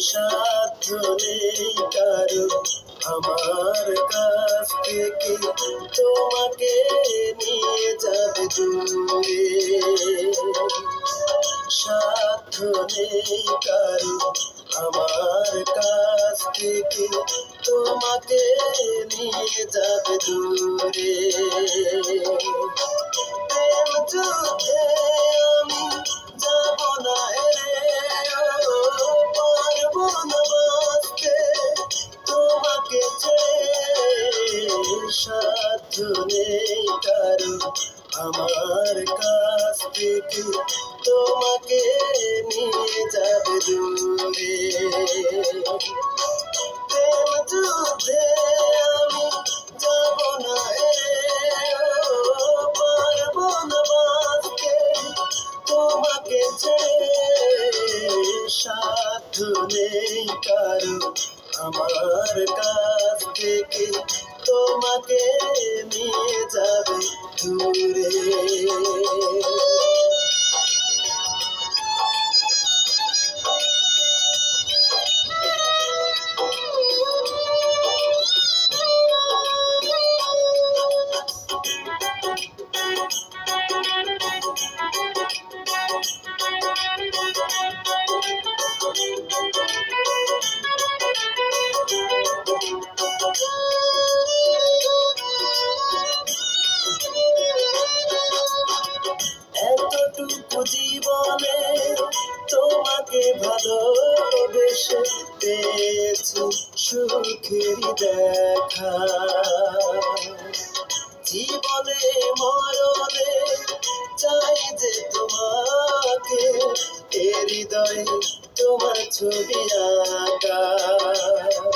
সাধ্য নেই কারও, আমার কাছ থেকে তোমাকে নিয়ে যাবে দূরে। সাধ্য নেই কারও, আমার কাছ থেকে তোমাকে নিয়ে যাবে দূরে। প্রেম যুদ্ধে সাধ্য নেই আমার কাছ থেকে তোমাকে নিয়ে যাবে দূরে। প্রেম যুদ্ধে আমি যাব না পারব না বাঁচতে তোমাকে সাধ্য নেই কারও আমার কাছ থেকে। তোমাকে নিয়ে যাবে দূরে। জীবনে তোমাকে ভালোবেসে পেয়েছি সুখের দেখা। জীবনে মরণে চাই যে তোমাকে, এ হৃদয়ে তোমার ছবি আঁকা।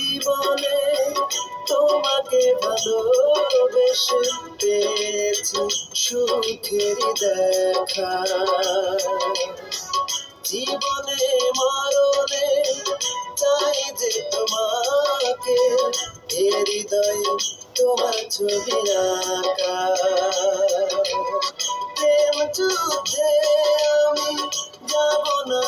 জীবনে তোমাকে ভালোবেসে পেয়েছি সুখের দেখা। জীবনে মরণে চাই যে তোমাকে, এ হৃদয়ে তোমার ছবি আঁকা। প্রেম যুদ্ধে আমি যাব না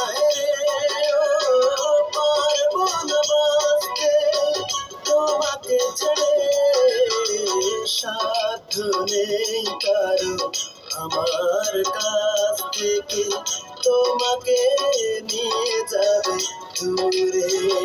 সাধ্য নেই কারও আমার কাছ থেকে তোমাকে নিয়ে যাবে দূরে।